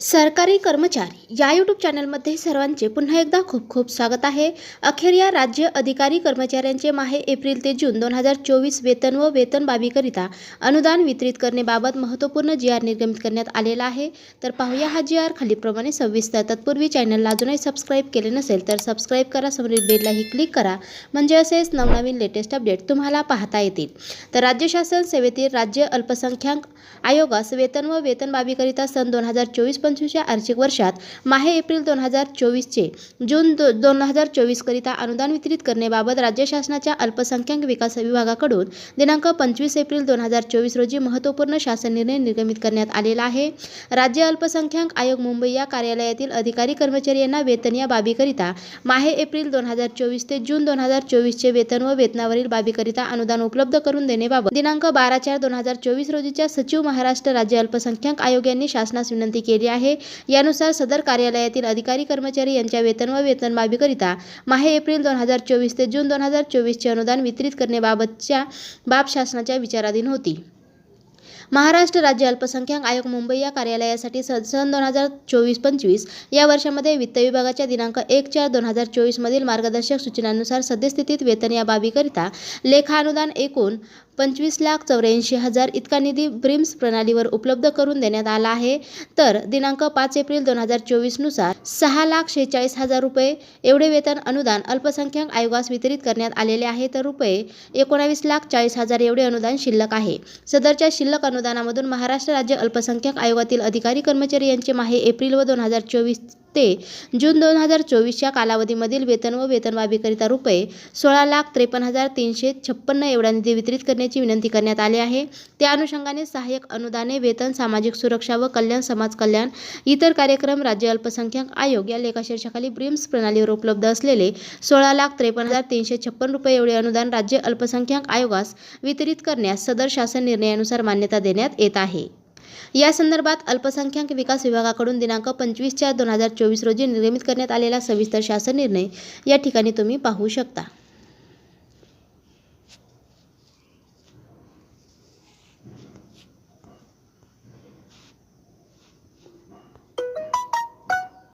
सरकारी कर्मचारी या यूट्यूब चॅनलमध्ये सर्वांचे पुन्हा एकदा खूप खूप स्वागत आहे. अखेर या राज्य अधिकारी कर्मचाऱ्यांचे माहे एप्रिल ते जून दोन हजार चोवीस वेतन व वेतन बाबीकरिता अनुदान वितरित करण्याबाबत महत्त्वपूर्ण जी आर निर्गमित करण्यात आलेला आहे. तर पाहूया हा जी आर खालीलप्रमाणे सविस्तर तत्पूर्वी चॅनलला अजूनही सबस्क्राईब केले नसेल तर सबस्क्राईब करा समोरील बेललाही क्लिक करा. म्हणजे असेच नवनवीन लेटेस्ट अपडेट तुम्हाला पाहता येतील. तर राज्य शासन सेवेतील राज्य अल्पसंख्याक आयोगास वेतन व वेतन बाबीकरिता सन दोन हजार चोवीस पंचवीसच्या आर्थिक वर्षात माहे एप्रिल दोन हजार चोवीसचे जून दो दोन हजार चोवीसकरिता अनुदान वितरित करण्याबाबत राज्य शासनाच्या अल्पसंख्याक विकास विभागाकडून दिनांक पंचवीस एप्रिल दोन हजार चोवीस रोजी महत्त्वपूर्ण शासन निर्णय निर्गमित करण्यात आलेला आहे. राज्य अल्पसंख्याक आयोग मुंबई या कार्यालयातील अधिकारी कर्मचारी यांना वेतन या बाबीकरिता माहे एप्रिल दोन हजार चोवीस ते जून दोन हजार चोवीसचे वेतन व वेतनावरील बाबीकरिता अनुदान उपलब्ध करून देण्याबाबत दिनांक बारा चार दोन हजार चोवीस रोजीच्या सचिव महाराष्ट्र राज्य अल्पसंख्याक आयोग यांनी शासनास विनंती केली आहे. यानुसार सदर कार्यालयातील अधिकारी कर्मचारी यांच्या वेतन व वेतन बाबीकरिता माहे एप्रिल दोन हजार चोवीस ते जून दोन हजार चोवीसचे अनुदान वितरित करण्याबाबतच्या बाब शासनाच्या विचाराधीन होती. महाराष्ट्र राज्य अल्पसंख्याक आयोग मुंबई या कार्यालयासाठी स सन दोन हजार चोवीस पंचवीस या वर्षामध्ये वित्त विभागाच्या दिनांक एक चार दोन हजार चोवीसमधील मार्गदर्शक सूचनांनुसार सद्यस्थितीत वेतन या बाबीकरिता लेखा अनुदान एकूण पंचवीस लाख चौऱ्याऐंशी हजार इतका निधी ब्रिम्स प्रणालीवर उपलब्ध करून देण्यात आला आहे. तर दिनांक पाच एप्रिल दोन हजार चोवीसनुसार सहा लाख शेहेचाळीस हजार रुपये एवढे वेतन अनुदान अल्पसंख्याक आयोगास वितरित करण्यात आलेले आहे. तर रुपये एकोणावीस लाख चाळीस हजार एवढे अनुदान शिल्लक आहे. सदरच्या शिल्लक अनुदानामधून महाराष्ट्र राज्य अल्पसंख्याक आयोगातील अधिकारी कर्मचारी यांचे माहे एप्रिल व दोन हजार चोवीस ते जून दोन हजार चोवीसच्या कालावधीमधील वेतन व वेतनवाबीकरिता रुपये सोळा लाख त्रेपन्न हजार तीनशे छप्पन्न एवढा निधी वितरित करण्याची विनंती करण्यात आली आहे. त्या अनुषंगाने सहाय्यक अनुदाने वेतन सामाजिक सुरक्षा व कल्याण समाज कल्याण इतर कार्यक्रम राज्य अल्पसंख्याक आयोग या लेखाशीर्षाखाली ब्रिम्स प्रणालीवर उपलब्ध असलेले सोळा लाख त्रेपन्न हजार तीनशे छप्पन रुपये एवढे अनुदान राज्य अल्पसंख्याक आयोगास वितरित करण्यास सदर शासन निर्णयानुसार मान्यता देण्यात येत आहे. या संदर्भात अल्पसंख्याक विकास विभागाकडून दिनांक पंचवीस चार दोन हजार चोवीस रोजी निर्गमित करण्यात आलेला सविस्तर शासन निर्णय या ठिकाणी तुम्ही पाहू शकता.